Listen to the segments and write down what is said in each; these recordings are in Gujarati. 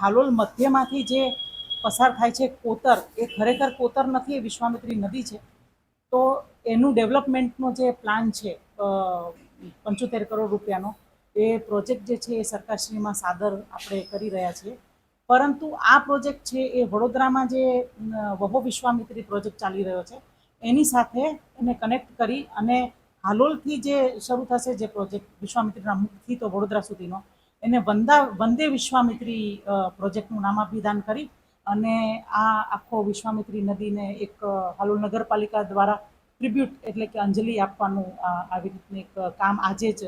હાલોલ મધ્યમાંથી જે પસાર થાય છે કોતર, એ ખરેખર કોતર નથી, એ વિશ્વામિત્રી નદી છે. તો એનું ડેવલપમેન્ટનો જે પ્લાન છે પંચોતેર કરોડ રૂપિયાનો, એ પ્રોજેક્ટ જે છે એ સરકારશ્રીમાં સાદર આપણે કરી રહ્યા છીએ. પરંતુ આ પ્રોજેક્ટ છે એ વડોદરામાં જે વહો વિશ્વામિત્રી પ્રોજેક્ટ ચાલી રહ્યો છે, એની સાથે એને કનેક્ટ કરી અને હાલોલથી જે શરૂ થશે જે પ્રોજેક્ટ, વિશ્વામિત્રીના મુખથી તો વડોદરા સુધીનો એને વંદા, વંદે વિશ્વામિત્રી પ્રોજેક્ટનું પ્રોજેક્ટનું નામાભિધાન કરી અને આ આખો વિશ્વામિત્રી નદીને એક હાલો નગરપાલિકા દ્વારા ટ્રિબ્યુટ એટલે કે અંજલિ આપવાનું આવી રીતનું એક કામ આજે જ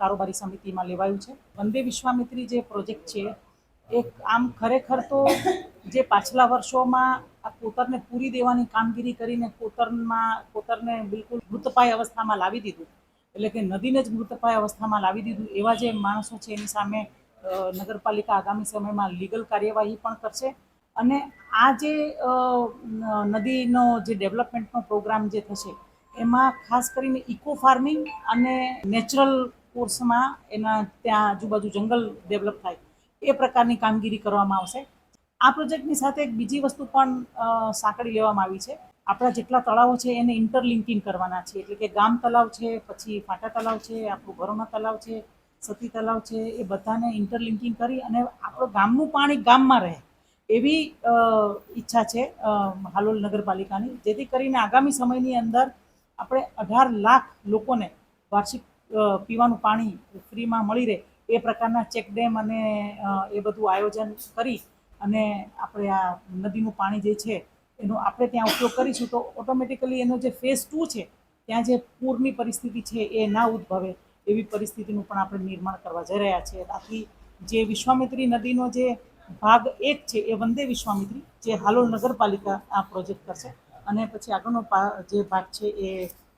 કારોબારી સમિતિમાં લેવાયું છે. વંદે વિશ્વામિત્રી જે પ્રોજેક્ટ છે, એક આમ ખરેખર તો જે પાછલા વર્ષોમાં આ કોતરને પૂરી દેવાની કામગીરી કરીને કોતરમાં, કોતરને બિલકુલ મૃતપાય અવસ્થામાં લાવી દીધું એટલે કે નદીને જ મૃતપાય અવસ્થામાં લાવી દીધું. એવા જે માણસો છે, એની સામે નગરપાલિકા આગામી સમયમાં લીગલ કાર્યવાહી પણ કરશે. અને આ જે નદીનો જે ડેવલપમેન્ટનો પ્રોગ્રામ જે થશે, એમાં ખાસ કરીને ઇકો ફાર્મિંગ અને નેચરલ કોર્સમાં એના ત્યાં આજુબાજુ જંગલ ડેવલપ થાય, એ પ્રકારની કામગીરી કરવામાં આવશે. આ પ્રોજેક્ટની સાથે એક બીજી વસ્તુ પણ સાંકળી લેવામાં આવી છે. આપણા જેટલા તળાવો છે એને ઇન્ટરલિંકિંગ કરવાના છે. એટલે કે ગામ તલાવ છે, પછી ફાટા તલાવ છે, આપણું ભરોના તલાવ છે, સતી તલાવ છે, એ બધાને ઇન્ટરલિંકિંગ કરી અને આપણું ગામનું પાણી ગામમાં રહે એવી ઈચ્છા છે હાલોલ નગરપાલિકાની. જેથી કરીને આગામી સમયની અંદર આપણે અઢાર લાખ લોકોને વાર્ષિક પીવાનું પાણી ફ્રીમાં મળી રહે એ પ્રકારના ચેક ડેમ અને એ બધું આયોજન કરી અને આપણે આ નદીનું પાણી જે છે એનો આપણે ત્યાં ઉપયોગ કરીશું તો ઓટોમેટિકલી એનો જે ફેઝ ટુ છે, ત્યાં જે પૂરની પરિસ્થિતિ છે એ ના ઉદ્ભવે એવી પરિસ્થિતિનું પણ આપણે નિર્માણ કરવા જઈ રહ્યા છીએ. આથી જે વિશ્વામિત્રી નદીનો જે ભાગ એક છે એ વંદે વિશ્વામિત્રી, જે હાલોલ નગરપાલિકા આ પ્રોજેક્ટ કરશે અને પછી આગળનો જે ભાગ છે એ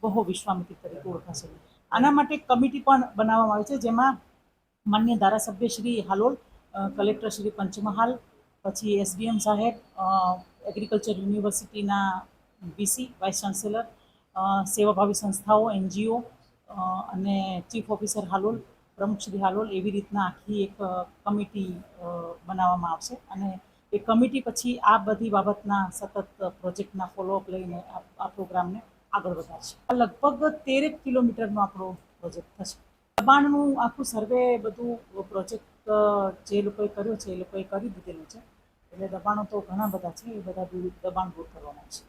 બહુ વિશ્વામિત્રી તરીકે ઓળખાશે. આના માટે કમિટી પણ બનાવવામાં આવી છે જેમાં માન્ય ધારાસભ્ય શ્રી હાલોલ કલેક્ટર શ્રી પંચમહાલ, પછી એસડીએમ સાહેબ એગ્રીકલ્ચર યુનિવર્સિટીના વીસી વાઇસ ચાન્સેલર સેવાભાવી સંસ્થાઓ એનજીઓ અને ચીફ ઓફિસર હાલોલ, પ્રમુખ શ્રી હાલોલ એવી રીતના આખી એક કમિટી બનાવવામાં આવશે. અને એ કમિટી પછી આ બધી બાબતના સતત પ્રોજેક્ટના ફોલોઅપ લઈને આ પ્રોગ્રામને આગળ વધારશે. લગભગ તેરેક કિલોમીટરનો આપણો પ્રોજેક્ટ થશે. દબાણનું આખું સર્વે બધું પ્રોજેક્ટ જે લોકોએ કર્યો છે એ લોકોએ કરી દીધેલું છે. એટલે દબાણો તો ઘણા બધા છે એ બધા દબાણ દૂર કરવાના છે.